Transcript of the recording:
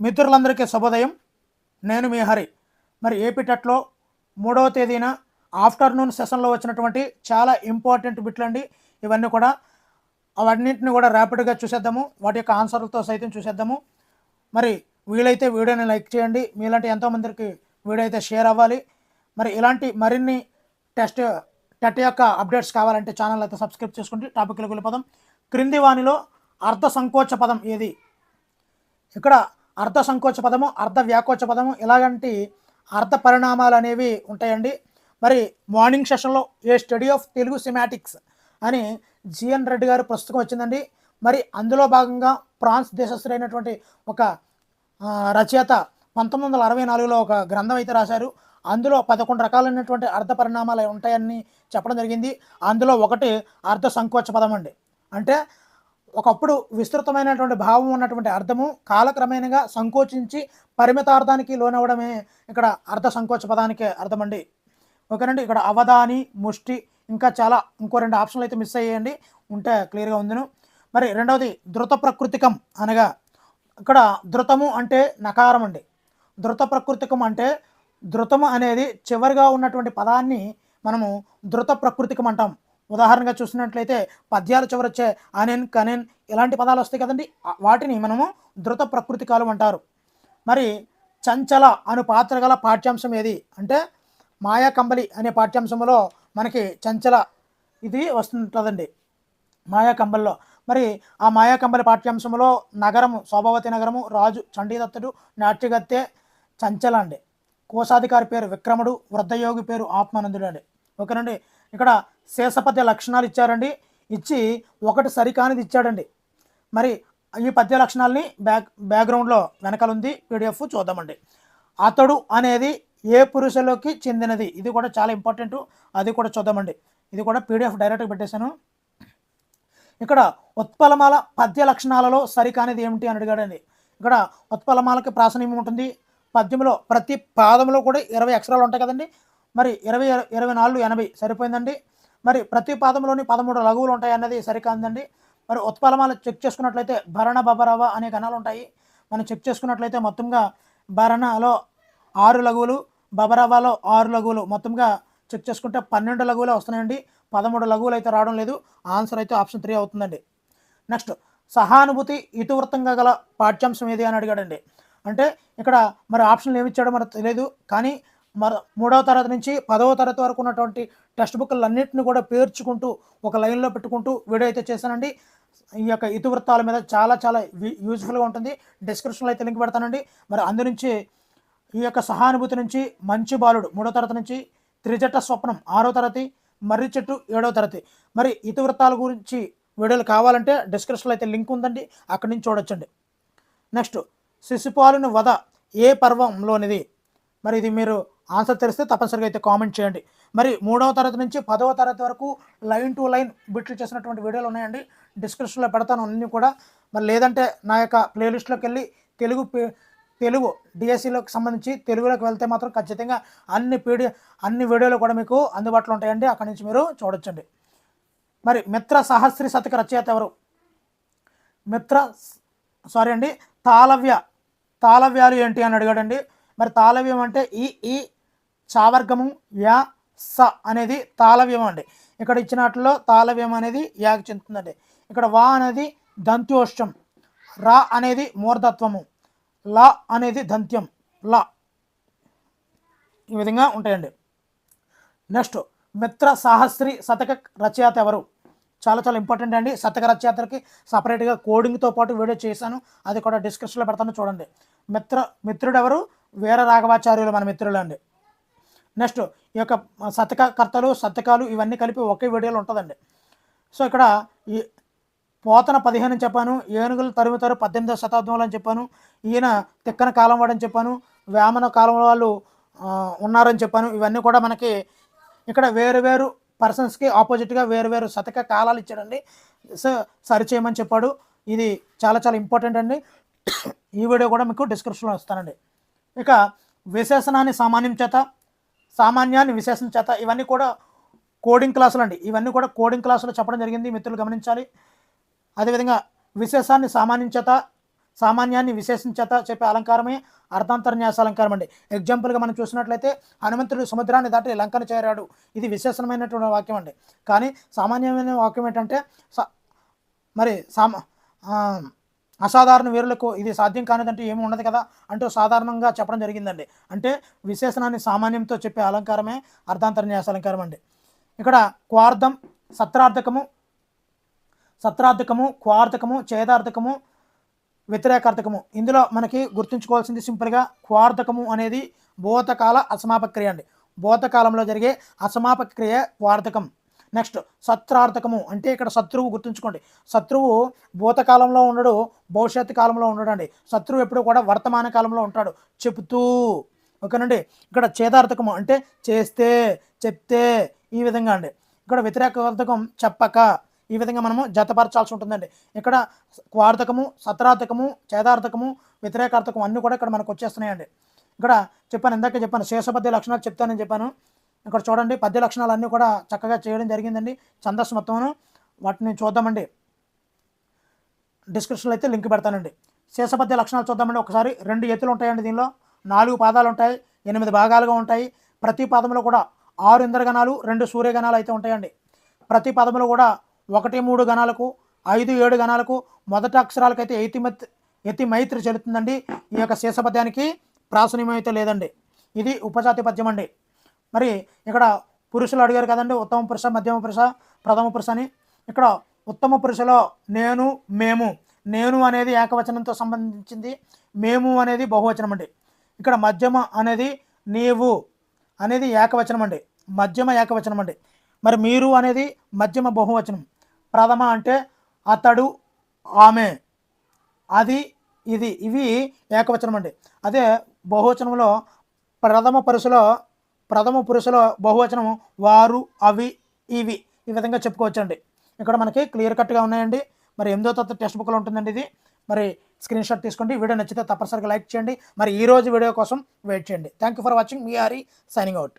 మిత్రులందరికీ శుభోదయం. నేను మీ హరి. మరి ఏపీ టెట్లో మూడవ తేదీన ఆఫ్టర్నూన్ సెషన్లో వచ్చినటువంటి చాలా ఇంపార్టెంట్ బిట్లండి ఇవన్నీ కూడా అవన్నింటిని కూడా ర్యాపిడ్గా చూసేద్దాము. వాటి యొక్క ఆన్సర్లతో సైతం చూసేద్దాము. మరి వీలైతే వీడియోని లైక్ చేయండి. మీలాంటి ఎంతోమందికి వీడియో అయితే షేర్ అవ్వాలి. మరి ఇలాంటి మరిన్ని టెస్ట్ టెట్ యొక్క అప్డేట్స్ కావాలంటే ఛానల్ అయితే సబ్స్క్రైబ్ చేసుకుంటే టాపిక్లోకి వెళ్ళిపోదాం. క్రింది వాణిలో అర్ధ సంకోచ పదం ఏది? ఇక్కడ అర్ధ సంకోచ పదము అర్ధ వ్యాకోచ పదము ఇలాంటి అర్ధ పరిణామాలు అనేవి ఉంటాయండి. మరి మార్నింగ్ సెషన్లో a study of Telugu semantics అని జిఎన్ రెడ్డి గారు పుస్తకం వచ్చిందండి. మరి అందులో భాగంగా ఫ్రాన్స్ దేశస్థుడైనటువంటి ఒక రచయిత పంతొమ్మిది వందల అరవై నాలుగులో ఒక గ్రంథం అయితే రాశారు. అందులో పదకొండు రకాలైనటువంటి అర్ధ పరిణామాలు ఉంటాయని చెప్పడం జరిగింది. అందులో ఒకటి అర్ధ సంకోచ పదం అండి. అంటే ఒకప్పుడు విస్తృతమైనటువంటి భావం ఉన్నటువంటి అర్థము కాలక్రమేణగా సంకోచించి పరిమితార్థానికి లోనవ్వడమే ఇక్కడ అర్ధ సంకోచ పదానికి అర్థమండి. ఓకేనండి? ఇక్కడ అవధాని ముష్టి ఇంకా చాలా ఇంకో రెండు ఆప్షన్లు అయితే మిస్ అయ్యేయండి. ఉంటే క్లియర్గా ఉందిను. మరి రెండవది ధృత ప్రకృతికం అనగా ఇక్కడ ధృతము అంటే నకారం అండి ధృత ప్రకృతికం అంటే ధృతము అనేది చివరిగా ఉన్నటువంటి పదాన్ని మనము ధృత ప్రకృతికం అంటాం. ఉదాహరణగా చూసినట్లయితే పద్యాలు చివరొచ్చే అనెన్ కనెన్ ఇలాంటి పదాలు వస్తాయి కదండి. వాటిని మనము ధృత ప్రకృతికాలు అంటారు. మరి చంచల అను పాత్ర గల పాఠ్యాంశం ఏది? అంటే మాయా కంబలి అనే పాఠ్యాంశంలో మనకి చంచల ఇది వస్తుంటుందండి. మాయా కంబలిలో. మరి ఆ మాయా కంబలి పాఠ్యాంశంలో నగరము శోభావతి నగరము రాజు చండీదత్తుడు నాట్యగత్తె చంచల అండి. కోశాధికారి పేరు విక్రముడు వృద్ధయోగి పేరు ఆత్మానందుడు అండి. ఓకేనండి. ఇక్కడ శేషపద్య లక్షణాలు ఇచ్చారండి. ఇచ్చి ఒకటి సరికానిది ఇచ్చాడండి. మరి ఈ పద్య లక్షణాలని బ్యాక్ బ్యాక్గ్రౌండ్లో వెనకాల ఉంది పీడిఎఫ్ చూద్దామండి. అతడు అనేది ఏ పురుషులకి చెందినది? ఇది కూడా చాలా ఇంపార్టెంట్. అది కూడా చూద్దామండి. ఇది కూడా పీడిఎఫ్ డైరెక్ట్గా పెట్టేశాను. ఇక్కడ ఉత్పలమాల పద్య లక్షణాలలో సరికానిది ఏమిటి అని అడిగాడండి. ఇక్కడ ఉత్పలమాలకి ప్రాసనీయం ఉంటుంది. పద్యంలో ప్రతి పాదంలో కూడా ఇరవై అక్షరాలు ఉంటాయి కదండి. మరి ఇరవై ఇరవై నాలుగు ఎనభై సరిపోయిందండి. మరి ప్రతి పాదంలోని పదమూడు లఘువులు ఉంటాయి అన్నది సరికాందండి. మరి ఉత్పలమాలు చెక్ చేసుకున్నట్లయితే భరణ బబరవ అనే గణాలు ఉంటాయి. మనం చెక్ చేసుకున్నట్లయితే మొత్తంగా భరణలో ఆరు లఘువులు బబరవాలో ఆరు లఘువులు మొత్తంగా చెక్ చేసుకుంటే పన్నెండు లఘువులే వస్తున్నాయండి. పదమూడు లఘువులు అయితే రావడం లేదు. ఆన్సర్ అయితే ఆప్షన్ త్రీ అవుతుందండి. నెక్స్ట్ సహానుభూతి ఇతివృత్తంగా గల పాఠ్యాంశం ఏది అని అడిగాడండి. అంటే ఇక్కడ మరి ఆప్షన్లు ఏమి ఇచ్చాడో మనకు తెలియదు. కానీ మరి మూడవ తరగతి నుంచి పదవ తరగతి వరకు ఉన్నటువంటి టెక్స్ట్ బుక్లన్నింటిని కూడా పేర్చుకుంటూ ఒక లైన్లో పెట్టుకుంటూ వీడియో అయితే చేశానండి. ఈ యొక్క ఇతివృత్తాల మీద చాలా చాలా యూజ్ఫుల్గా ఉంటుంది. డిస్క్రిప్షన్లో అయితే లింక్ పెడతానండి. మరి అందు నుంచి ఈ యొక్క సహానుభూతి నుంచి మంచి బాలుడు మూడో తరగతి నుంచి త్రిజట స్వప్నం ఆరో తరగతి మర్రి చెట్టు ఏడో తరగతి. మరి ఇతివృత్తాల గురించి వీడియోలు కావాలంటే డిస్క్రిప్షన్లో అయితే లింక్ ఉందండి. అక్కడి నుంచి చూడొచ్చండి. నెక్స్ట్ శిశుపాలుని వధ ఏ పర్వంలోనిది? మరి ఇది మీరు ఆన్సర్ తెలిస్తే తప్పనిసరిగా అయితే కామెంట్ చేయండి. మరి మూడవ తరగతి నుంచి పదవ తరగతి వరకు లైన్ టు లైన్ బిట్లు చేసినటువంటి వీడియోలు ఉన్నాయండి. డిస్క్రిప్షన్లో పెడతాను అన్నీ కూడా. మరి లేదంటే నా యొక్క ప్లేలిస్ట్లోకి వెళ్ళి తెలుగు తెలుగు డిఎస్సిలోకి సంబంధించి తెలుగులోకి వెళ్తే మాత్రం ఖచ్చితంగా అన్ని పీడి అన్ని వీడియోలు కూడా మీకు అందుబాటులో ఉంటాయండి. అక్కడి నుంచి మీరు చూడొచ్చండి. మరి మిత్ర సహస్రి శతక రచయిత ఎవరు? మిత్ర సారీ అండి తాళవ్య తాళవ్యాలు ఏంటి అని అడిగాడండి. మరి తాళవ్యం అంటే ఈ ఈ చావర్గము యా స అనేది తాళవ్యం అండి. ఇక్కడ ఇచ్చిన వాటిలో తాళవ్యం అనేది యాకి చెందుతుందండి. ఇక్కడ వా అనేది దంత్యోష్టం రా అనేది మూర్ధత్వము. లా అనేది దంత్యం. లా. ఈ విధంగా ఉంటాయండి. నెక్స్ట్ మిత్ర సాహస్రి శతక రచయిత ఎవరు? చాలా చాలా ఇంపార్టెంట్ అండి. శతక రచయితలకి సపరేట్గా కోడింగ్తో పాటు వీడియో చేశాను. అది కూడా డిస్క్రిప్షన్లో పెడతాను చూడండి. మిత్ర మిత్రుడు ఎవరు వీర రాఘవాచార్యులు మన మిత్రులు అండి నెక్స్ట్ ఈ యొక్క శతక కర్తలు శతకాలు ఇవన్నీ కలిపి ఒకే వీడియోలో ఉంటుందండి. సో ఇక్కడ ఈ పోతన పదిహేను అని చెప్పాను ఏనుగులు తరుముతారు పద్దెనిమిదవ శతాబ్దంలో అని చెప్పాను ఈయన తిక్కన కాలం వాడని చెప్పాను వేమన కాలం వాళ్ళు ఉన్నారని చెప్పాను. ఇవన్నీ కూడా మనకి ఇక్కడ వేరు వేరు పర్సన్స్కి ఆపోజిట్గా వేరు వేరు శతక కాలాలు ఇచ్చాడండి. సో సరి చేయమని చెప్పాడు. ఇది చాలా చాలా ఇంపార్టెంట్ అండి. ఈ వీడియో కూడా మీకు డిస్క్రిప్షన్లో ఇస్తానండి. ఇక విశేషణాన్ని సామాన్యం చేత సామాన్యాన్ని విశేషణ చేత ఇవన్నీ కూడా కోడింగ్ క్లాసులు అండి. ఇవన్నీ కూడా కోడింగ్ క్లాసులు చెప్పడం జరిగింది. మిత్రులు గమనించాలి. అదేవిధంగా విశేషాన్ని సామాన్యం చేత సామాన్యాన్ని విశేషం చేత చెప్పే అలంకారమే అర్థాంతర్న్యాస అలంకారం అండి. ఎగ్జాంపుల్గా మనం చూసినట్లయితే హనుమంతుడు సముద్రాన్ని దాటి లంకను చేరాడు. ఇది విశేషమైనటువంటి వాక్యం అండి. కానీ సామాన్యమైన వాక్యం ఏంటంటే స- మరి సామా అసాధారణ వీరులకు ఇది సాధ్యం కానిదంటే ఏమి ఉండదు కదా అంటూ సాధారణంగా చెప్పడం జరిగిందండి. అంటే విశేషణాన్ని సామాన్యంతో చెప్పే అలంకారమే అర్థాంతర్న్యాస అలంకారం అండి. ఇక్కడ క్వార్థం సత్రార్థకము సత్రార్థకము క్వార్థకము ఛేదార్థకము వ్యతిరేకార్థకము. ఇందులో మనకి గుర్తుంచుకోవాల్సింది సింపుల్గా క్వార్థకము అనేది భూతకాల అసమాపక్రియ అండి. భూతకాలంలో జరిగే అసమాపక్రియ క్వార్థకం. నెక్స్ట్ సత్రార్థకము అంటే ఇక్కడ శత్రువు గుర్తుంచుకోండి. శత్రువు భూతకాలంలో ఉండడు భవిష్యత్తు కాలంలో ఉండడండి. శత్రువు ఎప్పుడు కూడా వర్తమాన కాలంలో ఉంటాడు. చెబుతూ ఓకేనండి? ఇక్కడ చేదార్థకము అంటే చేస్తే చెప్తే ఈ విధంగా అండి. ఇక్కడ వ్యతిరేకార్థకం చెప్పక ఈ విధంగా మనము జతపరచాల్సి ఉంటుందండి. ఇక్కడ క్వార్థకము సత్రార్థకము చేదార్థకము వ్యతిరేకార్థకం అన్నీ కూడా ఇక్కడ మనకు వచ్చేస్తున్నాయండి. ఇక్కడ చెప్పాను ఇందాక చెప్పాను శేషపద్య లక్షణాలు చెప్తానని చెప్పాను. ఇక్కడ చూడండి పద్య లక్షణాలు అన్నీ కూడా చక్కగా చేయడం జరిగిందండి. ఛందస్సు మొత్తమును వాటిని చూద్దామండి. డిస్క్రిప్షన్లో అయితే లింక్ పెడతానండి. శేషపద్య లక్షణాలు చూద్దామండి. ఒకసారి రెండు ఎత్తులు ఉంటాయండి దీనిలో. నాలుగు పాదాలు ఉంటాయి ఎనిమిది భాగాలుగా ఉంటాయి. ప్రతి పాదంలో కూడా ఆరు ఇంద్రగణాలు రెండు సూర్యగణాలు అయితే ఉంటాయండి. ప్రతి పదములో కూడా ఒకటి మూడు గణాలకు ఐదు ఏడు గణాలకు మొదటి అక్షరాలకైతే అయితే మత్ ఎతి మైత్రి చెల్లుతుందండి. ఈ యొక్క శేషపద్యానికి ప్రాసనీయమైతే లేదండి. ఇది ఉపజాతి పద్యం అండి మరి ఇక్కడ పురుషులు అడిగారు కదండి ఉత్తమ పురుష మధ్యమ పురుష ప్రథమ పురుష అని. ఇక్కడ ఉత్తమ పురుషులో నేను మేము. నేను అనేది ఏకవచనంతో సంబంధించింది మేము అనేది బహువచనం అండి. ఇక్కడ మధ్యమ అనేది నీవు అనేది ఏకవచనం అండి. మధ్యమ ఏకవచనం అండి. మరి మీరు అనేది మధ్యమ బహువచనం. ప్రథమ అంటే అతడు ఆమె. అది ఇది ఇవి ఏకవచనం అండి. అదే బహువచనంలో ప్రథమ పరుసలో ప్రథమ పురుషుల బహువచనం వారు అవి ఇవి. ఈ విధంగా చెప్పుకోవచ్చండి. ఇక్కడ మనకి క్లియర్ కట్గా ఉన్నాయండి. మరి ఎనిమిదో తత్వ టెక్స్ట్ బుక్లో ఉంటుందండి ఇది. మరి స్క్రీన్ షాట్ తీసుకోండి. వీడియో నచ్చితే తప్పనిసరిగా లైక్ చేయండి. మరి ఈ రోజు వీడియో కోసం వెయిట్ చేయండి. థ్యాంక్ యూ ఫర్ వాచింగ్ మీ ఆరి సైనింగ్ అవుట్.